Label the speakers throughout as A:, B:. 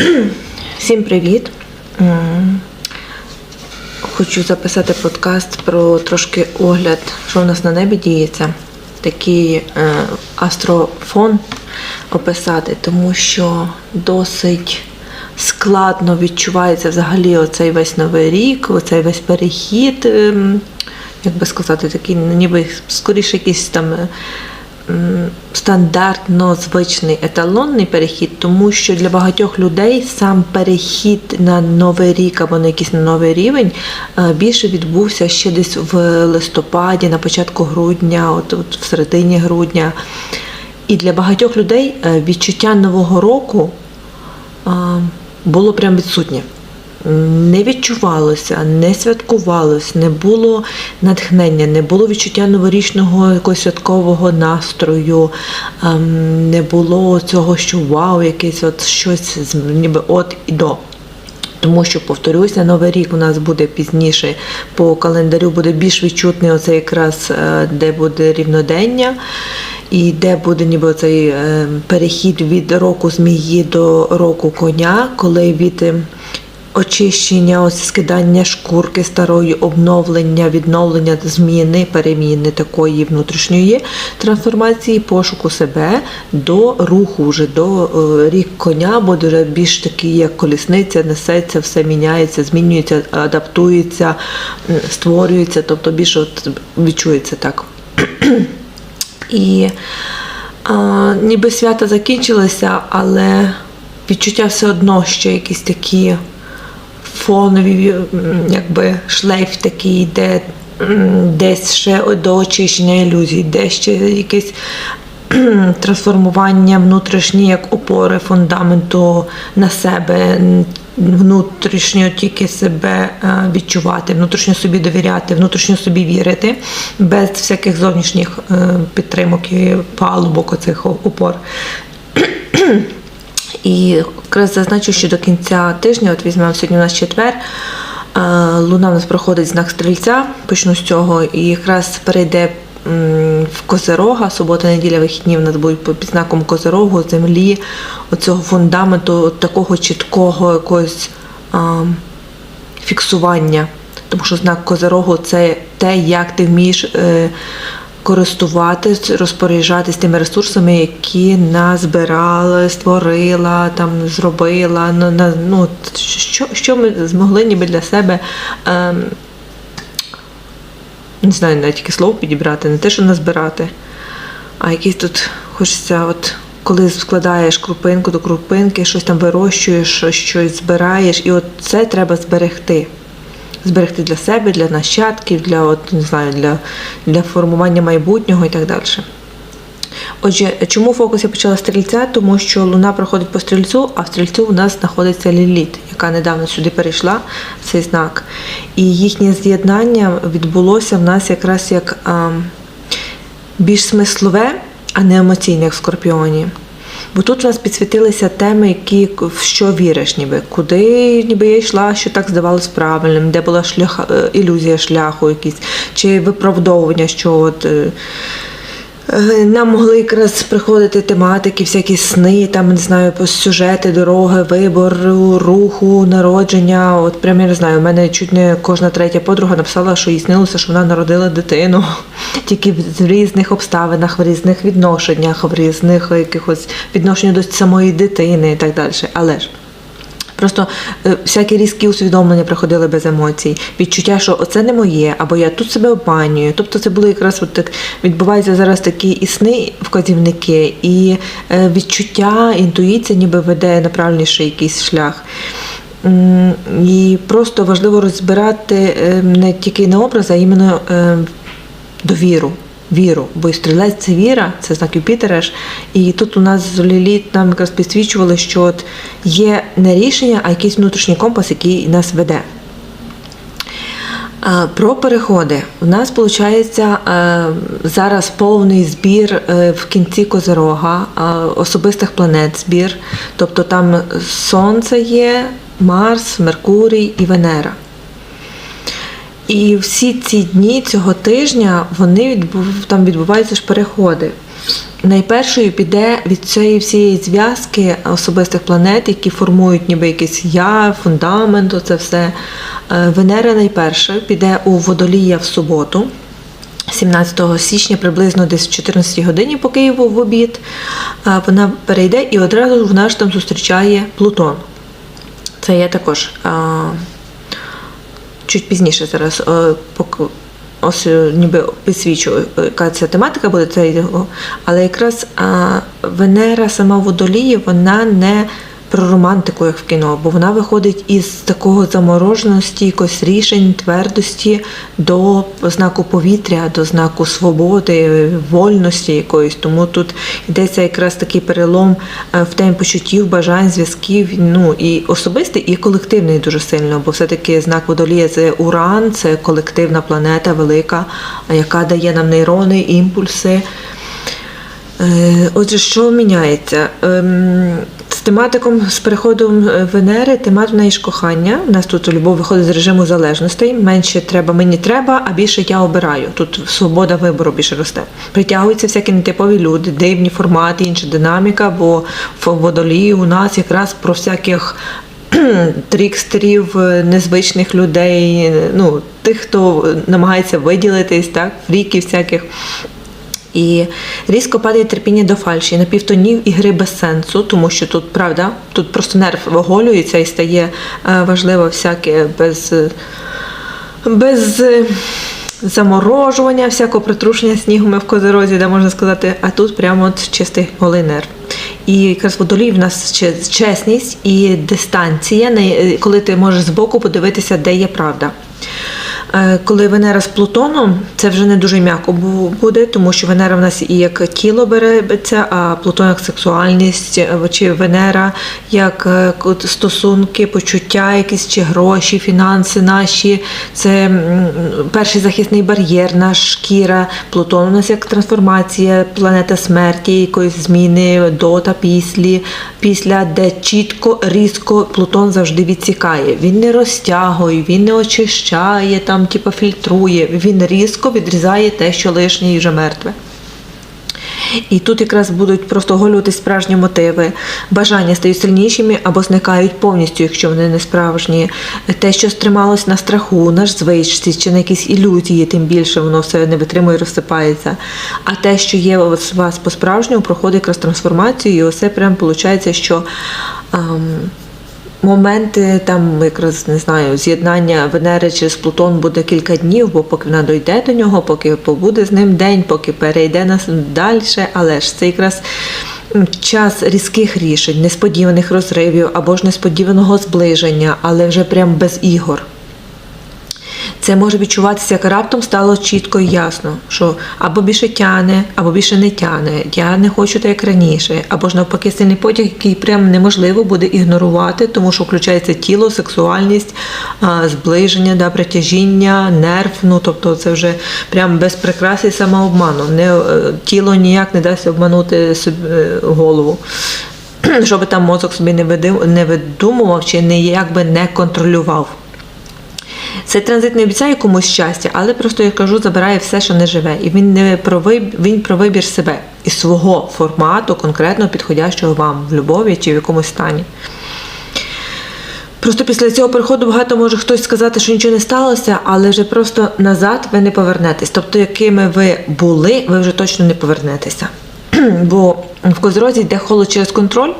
A: Всім привіт! Хочу записати подкаст про трошки огляд, що в нас на небі діється. Такий е, астрофон описати, тому що досить складно відчувається взагалі оцей весь новий рік, оцей весь перехід. ем, як би сказати, такий ніби скоріше якийсь там. Стандартно звичний еталонний перехід, тому що для багатьох людей сам перехід на новий рік або на якийсь новий рівень е, більше відбувся ще десь в листопаді, на початку грудня, от, от в середині грудня. І для багатьох людей е, відчуття нового року е, було прям відсутнє. Не відчувалося, не святкувалось, не було натхнення, не було відчуття новорічного якогось святкового настрою, ем, не було цього, що вау, якесь от щось ніби от і до. Тому що, повторюся, новий рік у нас буде пізніше по календарю буде більш відчутний оцей якраз, е, де буде рівнодення, і де буде ніби цей е, перехід від року змії до року коня, коли від е, очищення, ось скидання шкурки старої, обновлення, відновлення зміни, переміни такої внутрішньої трансформації, пошуку себе до руху, вже до е, рік коня, буде вже більш такий, як колісниця, несеться, все міняється, змінюється, адаптується, створюється, тобто більше от відчується так. І а, ніби свята закінчилися, але відчуття все одно ще якісь такі фонові, м, якби шлейф такий йде десь ще до очищення ілюзій, де ще якесь трансформування внутрішні як опори фундаменту на себе, внутрішньо тільки себе е, відчувати, внутрішньо собі довіряти, внутрішньо собі вірити, без всяких зовнішніх е, підтримок і палубок оцих опор. І якраз зазначу, що до кінця тижня, от візьмемо сьогодні у нас четвер, е, луна у нас проходить знак стрільця, почну з цього, і якраз перейде в Козерога, субота, неділя, вихідні в нас будуть під знаком Козерогу, землі, оцього фундаменту, такого чіткого якогось а, фіксування. Тому що знак Козерогу це те, як ти вмієш е, користуватись, розпоряджатись тими ресурсами, які назбирала, створила, там, зробила. Ну, ну, що, що ми змогли ніби для себе. ем, не знаю, навіть яке слово підібрати, не те, що назбирати, а якийсь тут хочеться, от коли складаєш крупинку до крупинки, щось там вирощуєш, щось збираєш, і от це треба зберегти. Зберегти для себе, для нащадків, для от, не знаю, для, для формування майбутнього і так далі. Отже, чому фокус я почала стрільця? Тому що луна проходить по стрільцю, а в стрільцю у нас знаходиться Ліліт, яка недавно сюди перейшла цей знак. І їхнє з'єднання відбулося в нас якраз як а, більш смислове, а не емоційне, як в скорпіоні. Бо тут у нас підсвітилися теми, які в що віриш, ніби куди ніби я йшла, що так здавалось правильним, де була шлях, е, ілюзія шляху, якісь, чи виправдовування, що от. Е, Нам могли якраз приходити тематики, всякі сни, там не знаю, по сюжети, дороги, вибору, руху, народження. От прям я не знаю, у мене чуть не кожна третя подруга написала, що їй снилося, що вона народила дитину. Тільки в різних обставинах, в різних відношеннях, в різних якихось відношеннях до самої дитини і так далі. Але ж. Просто е, всякі різкі усвідомлення приходили без емоцій, відчуття, що оце не моє, або я тут себе обманюю. Тобто це були якраз от так відбуваються зараз такі і сни вказівники, і е, відчуття, інтуїція ніби веде на правильніший якийсь шлях. І просто важливо розбирати е, не тільки на образ, а іменно довіру. Віру, бо стрілець це віра, це знак Юпітера ж. І тут у нас з Ліліт нам якраз підсвічували, що от є не рішення, а якийсь внутрішній компас, який нас веде. Про переходи. У нас виходить зараз повний збір е, в кінці Козирога, особистих планет збір. Тобто там Сонце є, Марс, Меркурій і Венера. І всі ці дні цього тижня вони відбув, там відбуваються ж переходи. найпершою піде від цієї всієї зв'язки особистих планет, які формують ніби якийсь я, фундамент, оце все. Е, Венера найперша піде у водолія в суботу. 17 січня, приблизно десь в 14 годині по Києву в обід, е, вона перейде і одразу вона ж там зустрічає Плутон. Це я також а, чуть пізніше зараз е, ось е, ніби підсвічу, е, яка ця тематика буде, це але якраз Венера сама в водолії, вона не про романтику, як в кіно, бо вона виходить із такого замороженості, якось рішень, твердості до знаку повітря, до знаку свободи, вольності якоїсь. Тому тут йдеться якраз такий перелом е, в темі почуттів, бажань, зв'язків, ну і особистий, і колективний дуже сильно, бо все-таки знак водолія це уран, це колективна планета велика, яка дає нам нейрони, імпульси. Е, Отже, що міняється? З тематиком з переходом е, Венери, темат в неї ж кохання. У нас тут любов виходить з режиму залежностей. Менше треба, мені треба, а більше я обираю. Тут свобода вибору більше росте. Притягуються всякі нетипові люди, дивні формати, інша динаміка, бо в водолії у нас якраз про всяких трікстерів, е, незвичних людей, е, ну, тих, хто намагається виділитись, так, фріків всяких. І різко падає терпіння до фальші, напівтонів і гри без сенсу, тому що тут, правда, тут просто нерв оголюється і стає е, важливо всяке без, е, без е, заморожування, всякого притрушення снігом в козерозі, де можна сказати, а тут прямо от чистий голий нерв. І якраз водолій в нас чесність і дистанція, коли ти можеш збоку подивитися, де є правда. Е, Коли Венера з Плутоном, це вже не дуже м'яко буде, тому що Венера в нас і як тіло береться, а Плутон як сексуальність, е, чи Венера як е, стосунки, почуття, якісь чи гроші, фінанси наші. Це перший захисний бар'єр, наш шкіра. Плутон у нас як трансформація, планета смерті, якоїсь зміни до та після, після, де чітко, різко Плутон завжди відсікає. Він не розтягує, він не очищає, там, типу, фільтрує. Він різко відрізає те, що лишнє і вже мертве. І тут якраз будуть просто оголювати справжні мотиви. Бажання стають сильнішими або зникають повністю, якщо вони не справжні. Те, що стрималось на страху, на звичці чи на якісь ілюзії, тим більше воно все не витримує і розсипається. А те, що є у вас по-справжньому, проходить якраз трансформацію, і усе прям виходить, що. ем, Моменти там якраз не знаю, з'єднання Венери через Плутон буде кілька днів, бо поки вона дойде до нього, поки побуде з ним день, поки перейде нас далі. Але ж це якраз час різких рішень, несподіваних розривів або ж несподіваного зближення, але вже прям без ігор. Це може відчуватися, як раптом стало чітко і ясно, що або більше тяне, або більше не тяне. Я не хочу так, як раніше, або ж навпаки сильний потяг, який прям неможливо буде ігнорувати, тому що включається тіло, сексуальність, зближення, да, притяжіння, нерв. Ну тобто це вже прям без прикрас і самообману. Не, е, тіло ніяк не дасть обманути собі е, голову. Щоб там мозок собі не видумував чи не якби не контролював. Цей транзит не обіцяє комусь щастя, але просто я кажу, забирає все, що не живе. І він не про вибір, він про вибір себе і свого формату, конкретно підходящого вам в любові чи в якомусь стані. Просто після цього переходу багато може хтось сказати, що нічого не сталося, але вже просто назад ви не повернетесь. Тобто, якими ви були, ви вже точно не повернетеся. Бо в козерозі йде холод через контроль.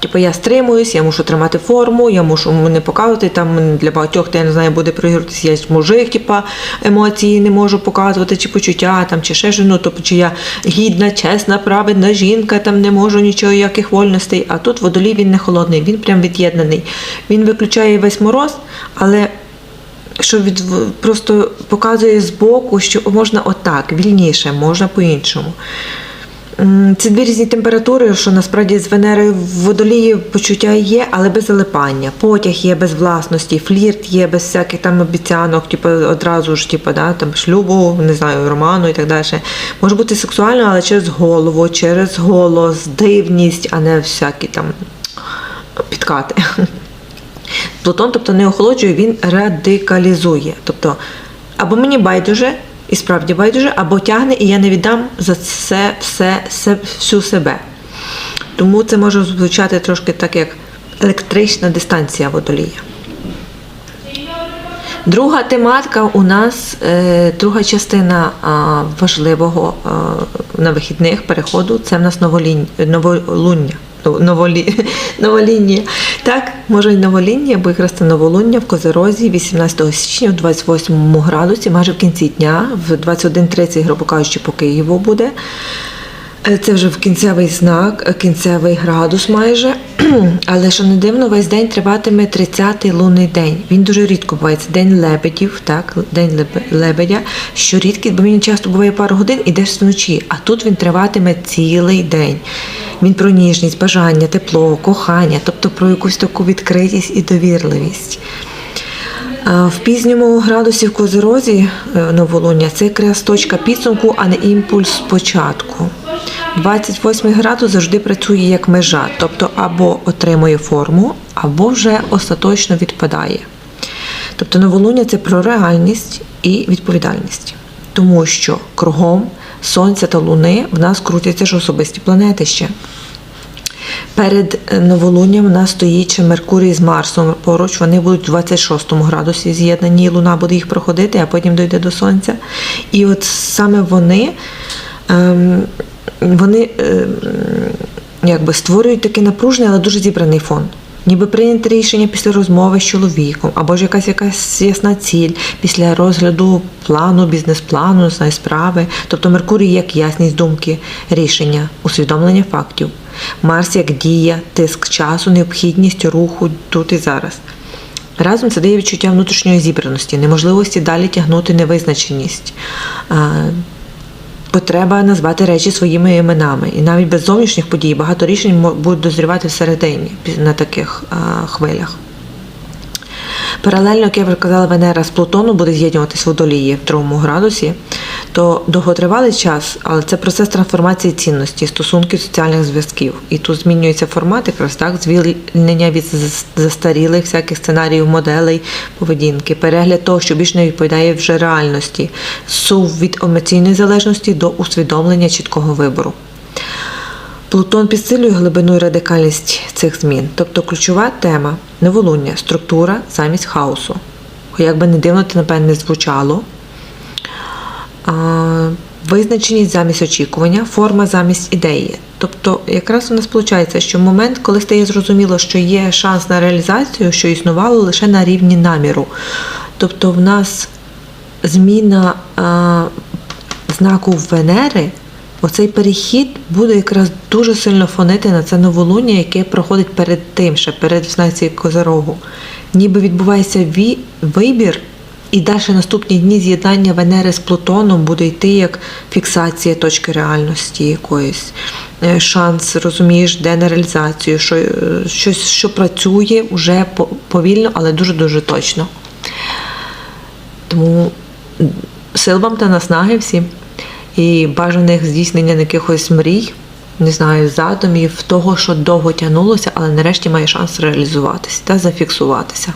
A: Типу я стримуюсь, я мушу тримати форму, я мушу не показувати. Там для багатьох, я не знаю, буде проігруватися, я мужик, типа емоції не можу показувати, чи почуття, там, чи ще ну, тобто, чи я гідна, чесна, праведна жінка, там не можу нічого, яких вольностей. А тут водолій він не холодний, він прям від'єднаний. Він виключає весь мороз, але що від просто показує збоку, що можна отак, вільніше, можна по-іншому. Це дві різні температури, що насправді з Венери в водолії почуття є, але без залипання. Потяг є без власності, флірт є без всяких там обіцянок, типу одразу ж, типу, да, там шлюбу, не знаю, роману і так далі. Може бути сексуально, але через голову, через голос, дивність, а не всякі там підкати. Плутон, тобто не охолоджує, він радикалізує. Тобто, або мені байдуже, і справді байдуже, або тягне, і я не віддам за це все, все всю себе. Тому це може звучати трошки так, як електрична дистанція водолія. Друга тематика у нас, е, друга частина важливого на вихідних переходу це в нас новолінь, новолуння. Новолі, новоління. Так, може й новоління, це новолуння в Козерозі 18 січня в 28 градусі, майже в кінці дня, в 21.30, грубо кажучи, по Києву буде. Е, Це вже в кінцевий знак, кінцевий градус майже. Але що не дивно, весь день триватиме 30-й лунний день. Він дуже рідко буває. Це день лебедів, так, день лебедя, що рідкий, бо він часто буває пару годин і йдеш вночі, а тут він триватиме цілий день. Він про ніжність, бажання, тепло, кохання, тобто про якусь таку відкритість і довірливість. В пізньому градусі в Козерозі е, новолуння це якраз точка підсумку, а не імпульс спочатку. 28 градус завжди працює як межа, тобто або отримує форму, або вже остаточно відпадає. Тобто новолуння це про реальність і відповідальність, тому що кругом Сонця та Луни в нас крутяться ж особисті планети ще. Перед е, новолунням у нас стоїть ще Меркурій з Марсом поруч. Вони будуть в 26 градусі з'єднані, і Луна буде їх проходити, а потім дойде до Сонця. І от саме вони, ем, вони ем, якби створюють такий напружений, але дуже зібраний фон. Ніби прийняти рішення після розмови з чоловіком, або ж якась якась ясна ціль після розгляду плану, бізнес-плану, не справи. Тобто Меркурій як ясність думки, рішення, усвідомлення фактів. Марс як дія, тиск часу, необхідність руху тут і зараз. Разом це дає відчуття внутрішньої зібраності, неможливості далі тягнути невизначеність. Потреба назвати речі своїми іменами. І навіть без зовнішніх подій багато рішень будуть дозрівати всередині на таких а, хвилях. Паралельно, як я вже казала, Венера з Плутону буде з'єднуватись в водолії в другому градусі, то довготривалий час, але це процес трансформації цінності, стосунків соціальних зв'язків. І тут змінюється формат, якраз так, звільнення від застарілих всяких сценаріїв, моделей поведінки, перегляд того, що більш не відповідає вже реальності, сув від емоційної залежності до усвідомлення чіткого вибору. Плутон підсилює глибину і радикальність цих змін. Тобто ключова тема новолуння, структура замість хаосу. Як би не дивно, це напевне не звучало. Визначеність замість очікування, форма замість ідеї. Тобто, якраз у нас виходить, що момент, коли стає зрозуміло, що є шанс на реалізацію, що існувало лише на рівні наміру. Тобто, в нас зміна а, знаку Венери, оцей перехід буде якраз дуже сильно фонити на це новолуння, яке проходить перед тим, ще перед знаці Козорогу. Ніби відбувається ві- вибір, і далі наступні дні з'єднання Венери з Плутоном буде йти як фіксація точки реальності якоїсь. Е, Шанс, розумієш, де на реалізацію, що, е, щось, що працює вже повільно, але дуже-дуже точно. Тому сил вам та наснаги всім і бажаних здійснення якихось мрій, не знаю, задумів, того, що довго тягнулося, але нарешті має шанс реалізуватися та зафіксуватися.